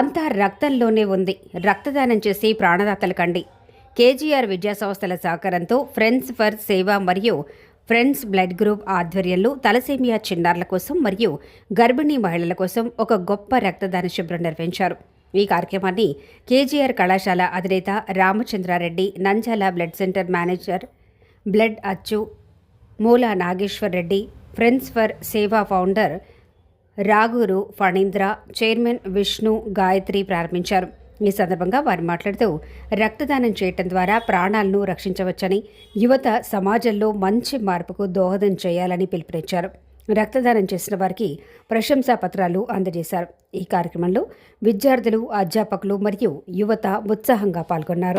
అంతా రక్తంలోనే ఉంది. రక్తదానం చేసి ప్రాణదాతలు కండి. కేజీఆర్ విద్యా సంస్థల సహకారంతో ఫ్రెండ్స్ ఫర్ సేవ మరియు ఫ్రెండ్స్ బ్లడ్ గ్రూప్ ఆధ్వర్యంలో తలసేమియా చిన్నారుల కోసం మరియు గర్భిణీ మహిళల కోసం ఒక గొప్ప రక్తదాన శిబిరం నిర్వహించారు. ఈ కార్యక్రమాన్ని కేజీఆర్ కళాశాల అధినేత Ramachandra Reddy Nanjala blood center manager blood అచ్చు Moola Nageshwar Reddy friends for Seva founder Raguru Phanindra chairman Vishnu Gayatri ప్రారంభించారు. ఈ సందర్భంగా వారు మాట్లాడుతూ రక్తదానం చేయటం ద్వారా ప్రాణాలను రక్షించవచ్చని యువత సమాజంలో మంచి మార్పుకు దోహదం చేయాలని పిలుపునిచ్చారు. రక్తదానం చేసిన వారికి ప్రశంసా పత్రాలు అందజేశారు. ఈ కార్యక్రమంలో విద్యార్థులు అధ్యాపకులు మరియు యువత ఉత్సాహంగా పాల్గొన్నారు.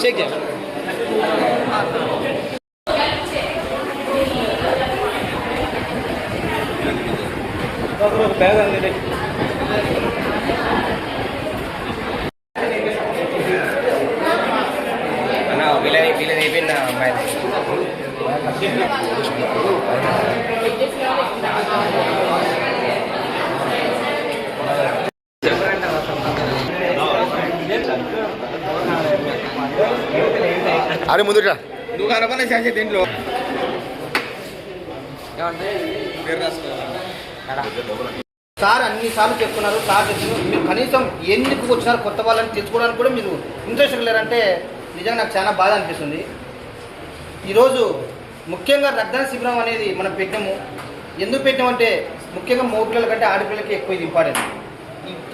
చెక్ చేయండి బ్యాగ్ అండి అన్న వీళ్ళని వీళ్ళని అరే ముందురా. నువ్వు కనపడే చేసే దీంట్లో. సార్ అన్ని సార్లు చెప్తున్నారు. సార్ చెప్తున్నారు మీరు కనీసం ఎందుకు వచ్చినారు కొత్త వాళ్ళని తెచ్చుకోవడానికి కూడా మీరు ఇంట్రెస్ట్ లేరంటే నిజంగా నాకు చాలా బాధ అనిపిస్తుంది. ఈరోజు ముఖ్యంగా రక్తదాన శిబిరం అనేది మనం పెట్టాము. ఎందుకు పెట్టామంటే ముఖ్యంగా మగపిల్లల కంటే ఆడపిల్లకి ఎక్కువ ఇది ఇంపార్టెంట్.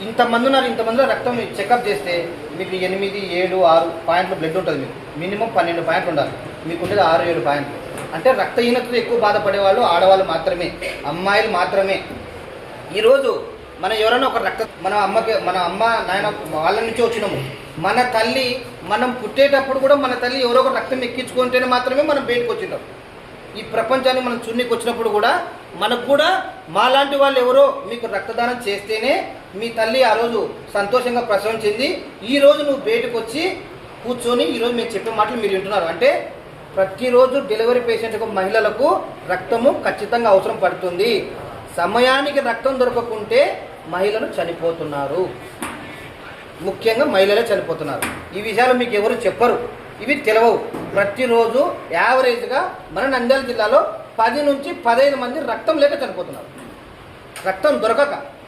ఇంతమంది ఉన్నారు ఇంతమందిలో రక్తం చెకప్ చేస్తే మీకు ఎనిమిది ఏడు ఆరు పాయింట్లు బ్లడ్ ఉంటుంది మీకు. మినిమం పన్నెండు పాయింట్లు ఉండాలి. మీకు ఉండేది ఆరు ఏడు పాయింట్లు. అంటే రక్తహీనతతో ఎక్కువ బాధపడే వాళ్ళు ఆడవాళ్ళు మాత్రమే అమ్మాయిలు మాత్రమే. ఈరోజు మనం ఎవరైనా ఒక రక్త మన అమ్మకి మన అమ్మ నాయన వాళ్ళ నుంచి వచ్చినాము. మన తల్లి మనం పుట్టేటప్పుడు కూడా మన తల్లి ఎవరో ఒక రక్తం ఎక్కించుకుంటేనే మాత్రమే మనం బయటకు వచ్చినాం. ఈ ప్రపంచాన్ని మనం చున్నీకి వచ్చినప్పుడు కూడా మనకు కూడా మాలాంటి వాళ్ళు ఎవరో మీకు రక్తదానం చేస్తేనే మీ తల్లి ఆ రోజు సంతోషంగా ప్రసవం చెంది ఈ రోజు నువ్వు బయటకు వచ్చి కూర్చొని ఈరోజు మేము చెప్పే మాటలు మీరు వింటున్నారు. అంటే ప్రతిరోజు డెలివరీ పేషెంట్కు మహిళలకు రక్తము ఖచ్చితంగా అవసరం పడుతుంది. సమయానికి రక్తం దొరకకుంటే మహిళలు చనిపోతున్నారు. ముఖ్యంగా మహిళలే చనిపోతున్నారు. ఈ విషయాలు మీకు ఎవరు చెప్పరు. ఇవి తెలవవు. ప్రతిరోజు యావరేజ్గా మన నంద్యాల జిల్లాలో పది నుంచి పదహైదు మంది రక్తం లేక చనిపోతున్నారు. రక్తం దొరకక.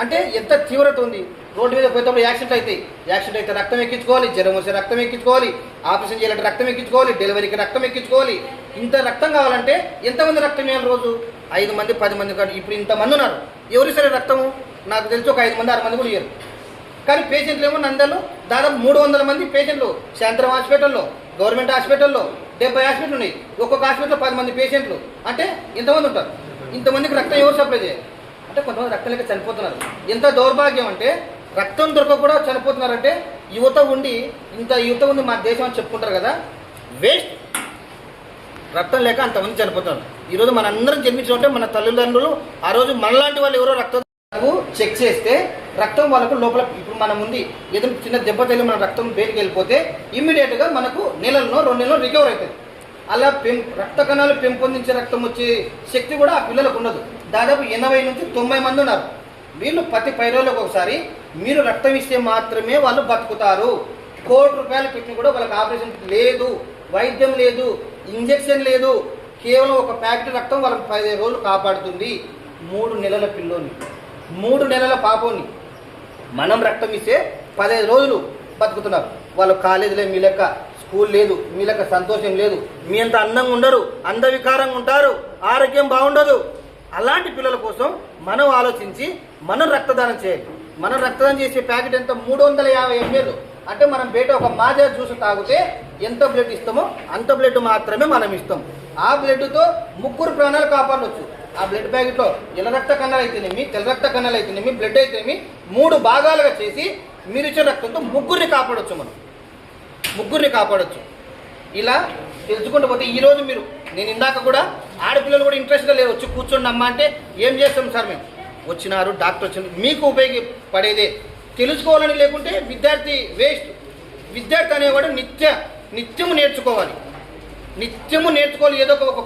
అంటే ఎంత తీవ్రత ఉంది? రోడ్డు మీద పోయేటప్పుడు యాక్సిడెంట్ అయితే యాక్సిడెంట్ అయితే రక్తం ఎక్కించుకోవాలి జ్వరం వస్తే రక్తం ఎక్కించుకోవాలి ఆపరేషన్ చేయాలంటే రక్తం ఎక్కించుకోవాలి డెలివరీకి రక్తం ఎక్కించుకోవాలి. ఇంత రక్తం కావాలంటే ఎంతమంది రక్తం వేయాలి రోజు? ఐదు మంది పది మంది కాదు ఇప్పుడు ఇంతమంది ఉన్నారు. ఎవరు సరే రక్తము? నాకు తెలిసి ఒక ఐదు మంది ఆరు మంది కూడా ఇయ్యరు. కానీ పేషెంట్లు ఏమో నందలు దాదాపు మూడు వందల మంది పేషెంట్లు శాంతరం హాస్పిటల్లో గవర్నమెంట్ హాస్పిటల్లో డెబ్బై హాస్పిటల్ ఉన్నాయి. ఒక్కొక్క హాస్పిటల్లో పది మంది పేషెంట్లు. అంటే ఇంతమంది ఉంటారు? ఇంతమందికి రక్తం ఎవరు సప్లై చేయాలి? అంటే కొంతమంది రక్తం లేక చనిపోతున్నారు. ఎంత దౌర్భాగ్యం అంటే రక్తం దొరక కూడా చనిపోతున్నారంటే యువత ఉండి ఇంత యువత ఉంది మా దేశం అని చెప్పుకుంటారు కదా వేస్ట్ రక్తం లేక అంతమంది చనిపోతున్నారు ఈరోజు మన అందరం జన్మించుకుంటే మన తల్లిదండ్రులు ఆ రోజు మనలాంటి వాళ్ళు ఎవరో రక్తం చెక్ చేస్తే రక్తం వాళ్ళకు లోపల ఇప్పుడు మనం ఉంది ఏదైనా చిన్న దెబ్బ తగిలి మన రక్తం బయటికి వెళ్ళిపోతే ఇమ్మీడియట్గా మనకు నెలల్లో రెండు నెలలు రికవర్ అవుతుంది. అలా పెం రక్త కణాలు పెంపొందించే రక్తం వచ్చే శక్తి కూడా ఆ పిల్లలకు ఉండదు. దాదాపు ఎనభై నుంచి తొంభై మంది ఉన్నారు. వీళ్ళు ప్రతి పై రోజులకు ఒకసారి మీరు రక్తం ఇస్తే మాత్రమే వాళ్ళు బతుకుతారు. కోటి రూపాయలు పెట్టిన కూడా వాళ్ళకి ఆపరేషన్ లేదు వైద్యం లేదు ఇంజెక్షన్ లేదు. కేవలం ఒక ప్యాకెట్ రక్తం వాళ్ళకి పదిహేను రోజులు కాపాడుతుంది. మూడు నెలల పిల్లోని మూడు నెలల పాపోని మనం రక్తం ఇస్తే పదహైదు రోజులు బతుకుతున్నారు. వాళ్ళు కాలేజీలో మీ లెక్క స్కూల్ లేదు మీ లెక్క సంతోషం లేదు. మీ అంత అందంగా ఉండరు అందవికారంగా ఉంటారు ఆరోగ్యం బాగుండదు. అలాంటి పిల్లల కోసం మనం ఆలోచించి మనం రక్తదానం చేయాలి. మనం రక్తదానం చేసే ప్యాకెట్ ఎంత? మూడు వందల యాభై ఎంఎల్ అంటే మనం బయట ఒక మాజా జ్యూస్ తాగితే ఎంత బ్లడ్ ఇస్తామో అంత బ్లడ్ మాత్రమే మనం ఇస్తాం. ఆ బ్లడ్తో ముగ్గురు ప్రాణాలు కాపాడవచ్చు ఆ బ్లడ్ ప్యాకెట్లో ఎల్ల రక్త కణాలు అయితేనేమి తెల్ల రక్త కణాలు అయితేనేమి బ్లడ్ అయితేనేమి మూడు భాగాలుగా చేసి మీరు ఇచ్చే రక్తంతో ముగ్గురిని కాపాడొచ్చు మనం. ముగ్గురిని కాపాడొచ్చు. ఇలా తెలుసుకుంటూ పోతే ఈ రోజు మీరు నేను ఇందాక కూడా ఆడపిల్లలు కూడా ఇంట్రెస్ట్గా లేవు వచ్చి కూర్చోండి అమ్మా అంటే ఏం చేస్తాం సార్ మేము? వచ్చినారు డాక్టర్ వచ్చిన మీకు ఉపయోగపడేదే. తెలుసుకోవాలని లేకుంటే విద్యార్థి వేస్ట్. విద్యార్థి అనేవాడు నిత్య నిత్యము నేర్చుకోవాలి. నిత్యము నేర్చుకోవాలి ఏదో ఒక